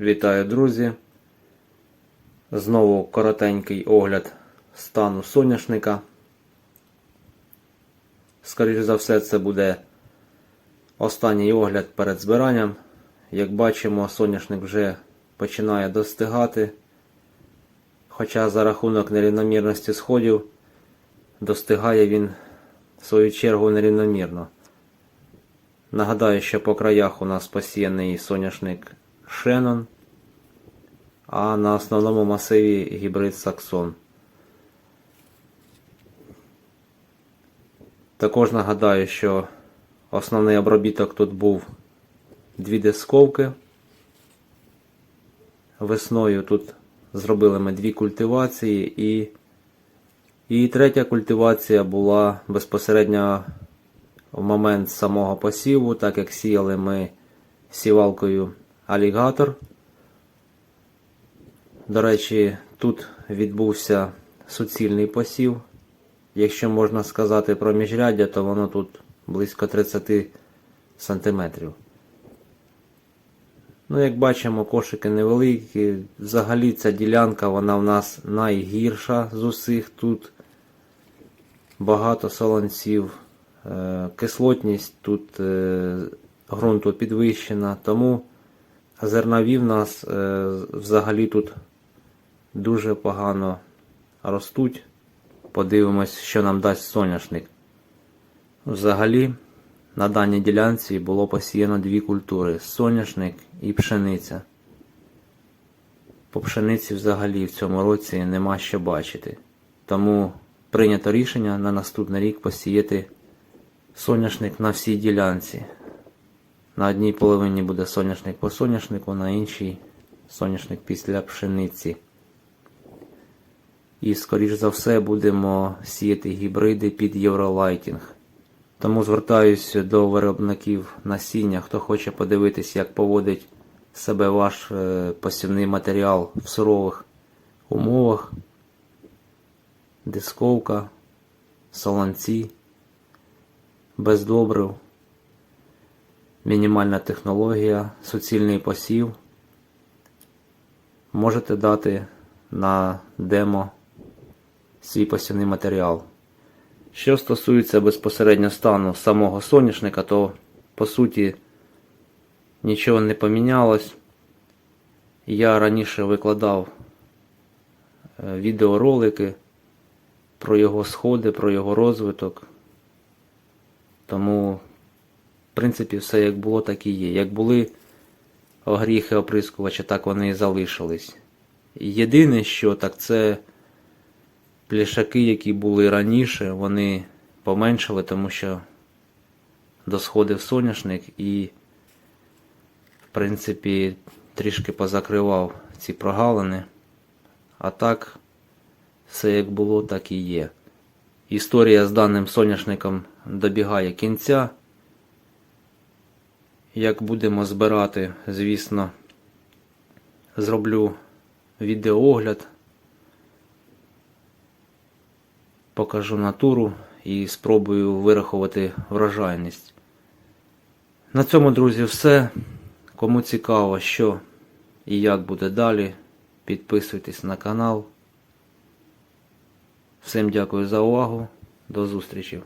Вітаю, друзі! Знову коротенький огляд стану соняшника. Скоріше за все, це буде останній огляд перед збиранням. Як бачимо, соняшник вже починає достигати. Хоча за рахунок нерівномірності сходів достигає він в свою чергу нерівномірно. Нагадаю, що по краях у нас посіяний соняшник Шеннон, а на основному масиві гібрид Саксон. Також нагадаю, що основний обробіток тут був дві дисковки. Весною тут зробили ми дві культивації і, і третя культивація була безпосередньо в момент самого посіву, так як сіяли ми сівалкою алігатор. До речі, тут відбувся суцільний посів. Якщо можна сказати про міжряддя, то воно тут близько 30 сантиметрів. Ну, як бачимо, кошики невеликі. Взагалі ця ділянка вона в нас найгірша з усіх тут. Багато солонців. Е, Кислотність тут е, ґрунту підвищена, тому зернові в нас е, взагалі тут дуже погано ростуть. Подивимось, що нам дасть соняшник. Взагалі, на даній ділянці було посіяно дві культури соняшник і пшениця. По пшениці взагалі в цьому році нема що бачити. Тому прийнято рішення на наступний рік посіяти соняшник на всій ділянці. На одній половині буде соняшник по соняшнику, на іншій соняшник після пшениці. І, скоріш за все, будемо сіяти гібриди під євролайтінг. Тому звертаюсь до виробників насіння, хто хоче подивитись, як поводить себе ваш е, посівний матеріал в сурових умовах. Дисковка, солонці, без добрив, мінімальна технологія, суцільний посів. Можете дати на демо свій посівний матеріал. Що стосується безпосередньо стану самого соняшника, то по суті нічого не помінялось. Я раніше викладав е, відеоролики про його сходи, про його розвиток. Тому, принципі, все як було, так і є. Як були огріхи оприскувача, так вони і залишились. Єдине, що так це пляшаки, які були раніше, вони поменшали, тому що досходив соняшник і, в принципі, трішки позакривав ці прогалини. А так, все як було, так і є. Історія з даним соняшником добігає кінця. Як будемо збирати, звісно, зроблю відеоогляд, покажу натуру і спробую вирахувати врожайність. На цьому, друзі, все. Кому цікаво, що і як буде далі, підписуйтесь на канал. Всім дякую за увагу. До зустрічі!